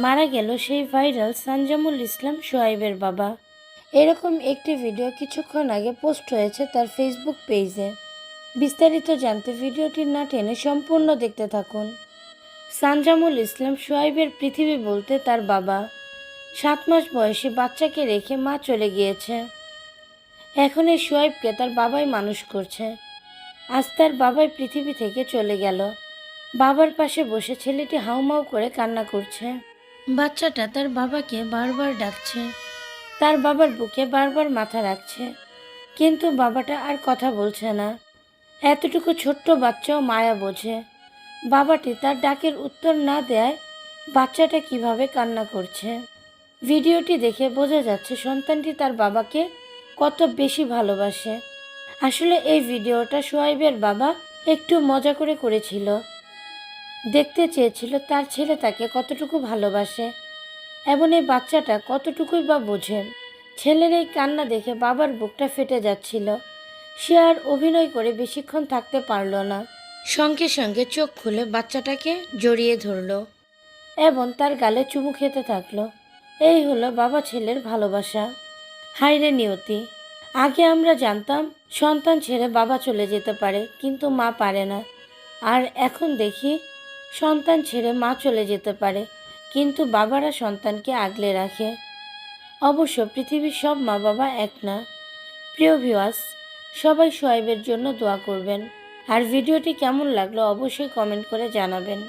মারা গেল সেই ভাইরাল সানজামুল ইসলাম সোয়াইবের বাবা। এরকম একটি ভিডিও কিছুক্ষণ আগে পোস্ট হয়েছে তার ফেসবুক পেজে। বিস্তারিত জানতে ভিডিওটি না টেনে সম্পূর্ণ দেখতে থাকুন। সানজামুল ইসলাম সোয়াইবের পৃথিবী বলতে তার বাবা। সাত মাস বয়সী বাচ্চাকে রেখে মা চলে গিয়েছে। এখন এই সোয়াইবকে তার বাবাই মানুষ করছে। আজ তার বাবাই পৃথিবী থেকে চলে গেল। বাবার পাশে বসে ছেলেটি হাউমাউ করে কান্না করছে। বাচ্চাটা তার বাবাকে বারবার ডাকছে। তার বাবার বুকে বারবার মাথা রাখছে। কিন্তু বাবাটা আর কথা বলছে না। এতটুকু ছোট্ট বাচ্চাও মায়া বোঝে। বাবাটি তার ডাকের উত্তর না দেয় বাচ্চাটা কীভাবে কান্না করছে। ভিডিওটি দেখে বোঝা যাচ্ছে সন্তানটি তার বাবাকে কত বেশি ভালোবাসে। আসলে এই ভিডিওটা সোয়াইবের বাবা একটু মজা করে করেছিল। দেখতে চেয়েছিল তার ছেলে তাকে কতটুকু ভালোবাসে। এবং এই বাচ্চাটা কতটুকুই বা বোঝে। ছেলের এই কান্না দেখে বাবার বুকটা ফেটে যাচ্ছিল। সে আর অভিনয় করে বেশিক্ষণ থাকতে পারল না। সঙ্গে সঙ্গে চোখ খুলে বাচ্চাটাকে জড়িয়ে ধরলো। এবং তার গালে চুমু খেতে থাকল। এই হলো বাবা ছেলের ভালোবাসা। হাইরে নিয়তি। আগে আমরা জানতাম সন্তান ছেড়ে বাবা চলে যেতে পারে, কিন্তু মা পারে না। আর এখন দেখি সন্তান ছেড়ে মা চলে যেতে পারে, কিন্তু বাবারা সন্তানকে আগলে রাখে। অবশ্য পৃথিবীর সব মা বাবা এক না। প্রিয় ভিওয়াস সবাই সোয়াইবের জন্য দোয়া করবেন। আর ভিডিওটি কেমন লাগল অবশ্যই কমেন্ট করে জানাবেন।